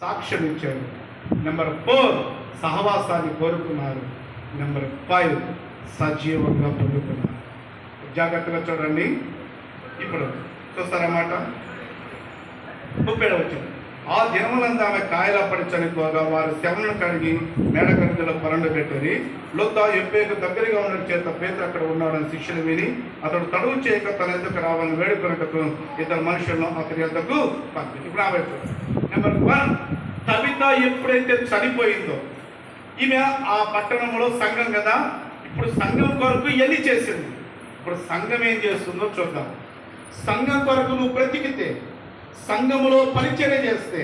సాక్ష్యం ఇచ్చాడు number four సహవాసాన్ని కోరుకున్నారు. నెంబర్ ఫైవ్ సజీవంగా పొందుకున్నారు. జాగ్రత్తగా చూడండి. ఇప్పుడు చూస్తారన్నమాట ముప్పై వచ్చాడు ఆ దినములందు ఆమె కాయల పడిచని కోగా వారు శవలను కడిగి మేడ కడుగులో పరండు పెట్టిరి లొద్దా ఎప్పేకు దగ్గరగా ఉన్న చేత పేద అక్కడ ఉన్నాడని శిష్యులు విని అతడు తడువు చేయక తన ఎందుకు రావాలని వేడుకొనటకు ఇద్దరు మనుషులను అతని ఎద్దకు పంపి. ఇప్పుడు ఆమె నెంబర్ వన్ తబిత ఎప్పుడైతే చనిపోయిందో ఈమె ఆ పట్టణంలో సంఘం కదా ఇప్పుడు సంఘం కొరకు ఎన్ని చేసింది? ఇప్పుడు సంఘం ఏం చేస్తుందో చూద్దాం. సంఘం కొరకు నువ్వు బ్రతికితే సంఘములో పరిచయం చేస్తే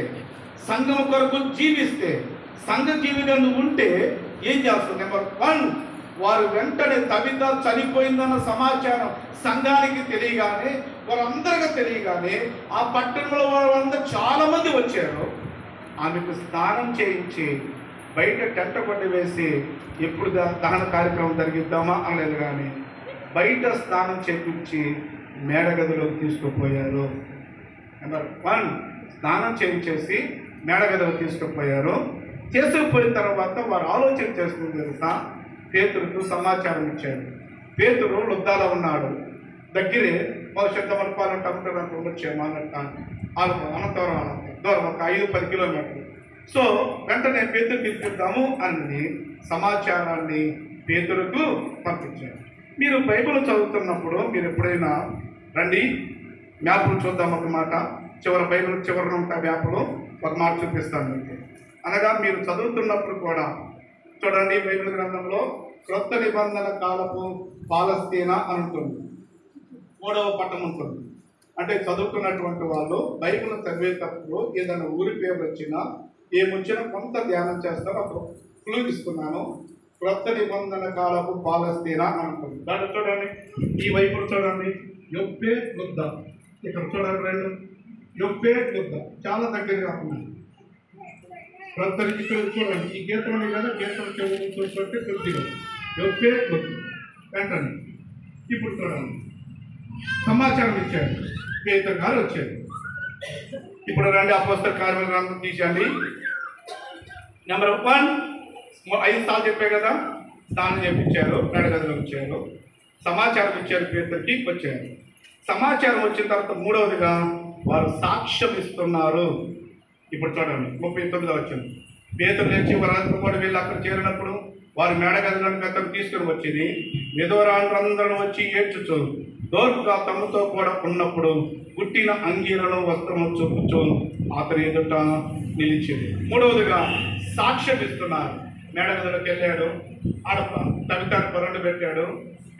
సంఘం కొరకు జీవిస్తే సంఘ జీవితం నువ్వు ఉంటే ఏం చేస్తుంది నెంబర్ వన్ వారు వెంటనే తబిత చనిపోయిందన్న సమాచారం సంఘానికి తెలియగానే వారందరికీ తెలియగానే ఆ పట్టణంలో వారందరూ చాలా వచ్చారో ఆమెకు స్నానం చేయించి బయట టెంట కొట్టి వేసి ఎప్పుడు దహన కార్యక్రమం జరిగిద్దామా అనలేదు కానీ బయట స్నానం చేయించి మేడగదిలోకి తీసుకుపోయారు. నెంబర్ వన్ స్నానం చేయించేసి మేడగదిలోకి తీసుకుపోయారు. తీసుకుపోయిన తర్వాత వారు ఆలోచన చేస్తుంది తెలుసా? పేతురుకు సమాచారం ఇచ్చారు. పేతురు లుద్దాలో ఉన్నాడు. దగ్గరే భవిష్యత్తు వరపాలు టమ్ముటకు ఉండొచ్చేమో అన్నట్టు ఆలోచన అనంతవరం అనంత. దూరం ఒక ఐదు పది కిలోమీటర్లు. సో వెంటనే పేతురు తీసుకుందాము అని సమాచారాన్ని పేతురుకు పంపించారు. మీరు బైబిల్ చదువుతున్నప్పుడు మీరు ఎప్పుడైనా రండి మ్యాప్లు చూద్దాం ఒక మాట. చివరి బైబిల్ చివరిన ఉంటా మ్యాప్లు ఒక మాట చూపిస్తాను మీకు. అనగా మీరు చదువుతున్నప్పుడు కూడా చూడండి బైబిల్ గ్రంథంలో క్రొత్త నిబంధన కాలపు పాలస్తీనా అంటుంది మూడవ పట్టణం ఉంటుంది. అంటే చదువుకున్నటువంటి వాళ్ళు బైబిల్ చదివేటప్పుడు ఏదైనా ఊరి పేరు వచ్చినా ఏమొచ్చినా కొంత ధ్యానం చేస్తారు అప్పుడు క్లూ ఇస్తున్నాను క్రొత్త నిబంధన కాలపు పాలస్తీనా అనుకుంది దాన్ని చూడండి. ఈ వైపు చూడండి. యొప్పే వృద్ధ ఇక్కడ చూడండి రెండు. యొప్పే వృద్ధ చాలా దగ్గరగా ఉన్నాయి. క్రొత్త ఇక్కడ చూడండి. ఈ గీతం ఉంది కదా గీతం చెవులు చూస్తుంటే కొద్దిగా యొప్పే వృద్ధ వెంటనే. ఇప్పుడు చూడండి. సమాచారం ఇచ్చాడు పేదర్ గారు వచ్చాడు ఇప్పుడు రండి అపోస్తల కార్మిక గ్రంథం తీసండి నెంబర్ వన్ ఐదు సార్లు చెప్పే కదా స్నానం చేపించారు నడగదిలో వచ్చారు. సమాచారం ఇచ్చారు పేదరికి వచ్చారు. సమాచారం వచ్చిన తర్వాత మూడవదిగా వారు సాక్ష్యం ఇస్తున్నారు. ఇప్పుడు చూడండి ముప్పై తొమ్మిదో వచ్చింది. పేదలు లేచి వారందరూ కూడా వీళ్ళు అక్కడ చేరినప్పుడు వారు మేడగదిలోకి అతను తీసుకుని వచ్చింది. విధవరాండ్రందరూ వచ్చి ఏడ్చుచు దోర్పుగా తమతో కూడా ఉన్నప్పుడు పుట్టిన అంగీలను వస్త్రము చూపుచు అతని ఎదుట నిలిచింది. మూడవదిగా సాక్ష్యమిస్తున్నారు ఇస్తున్నారు. వెళ్ళాడు. ఆడ తవితాన్ని పొరండు పెట్టాడు.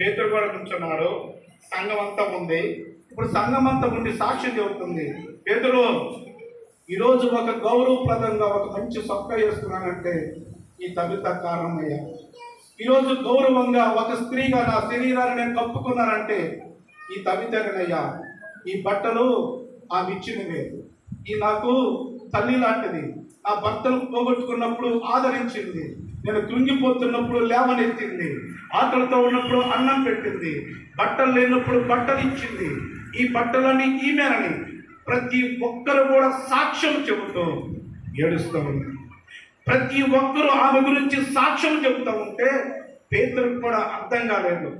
పేతుడు కూడా కూర్చున్నాడు. సంఘం అంతా ఉంది. ఇప్పుడు సంఘం అంతా ఉండి సాక్ష్యం చెబుతుంది. పేదలు ఈరోజు ఒక గౌరవప్రదంగా ఒక మంచి సొక్క వేసుకున్నానంటే ఈ తవిత కారణమయ్యా. ఈరోజు గౌరవంగా ఒక స్త్రీగా నా శరీరాన్ని నేను కప్పుకున్నానంటే ఈ తవితేనయ్యా ఈ బట్టలు ఆమె ఇచ్చినవే ఈ నాకు తల్లి లాంటిది. నా భర్తలు పోగొట్టుకున్నప్పుడు ఆదరించింది. నేను కృంగిపోతున్నప్పుడు లేవనెత్తింది. ఆకలితో ఉన్నప్పుడు అన్నం పెట్టింది. బట్టలు లేనప్పుడు బట్టలు ఇచ్చింది. ఈ బట్టలన్నీ ఈమెనని ప్రతి ఒక్కరు కూడా సాక్ష్యం చెబుతూ ఏడుస్తూ ఉంది. ప్రతి ఒక్కరూ ఆమె గురించి సాక్ష్యం చెబుతూ ఉంటే పేదలకు కూడా అర్థం కాలేదు.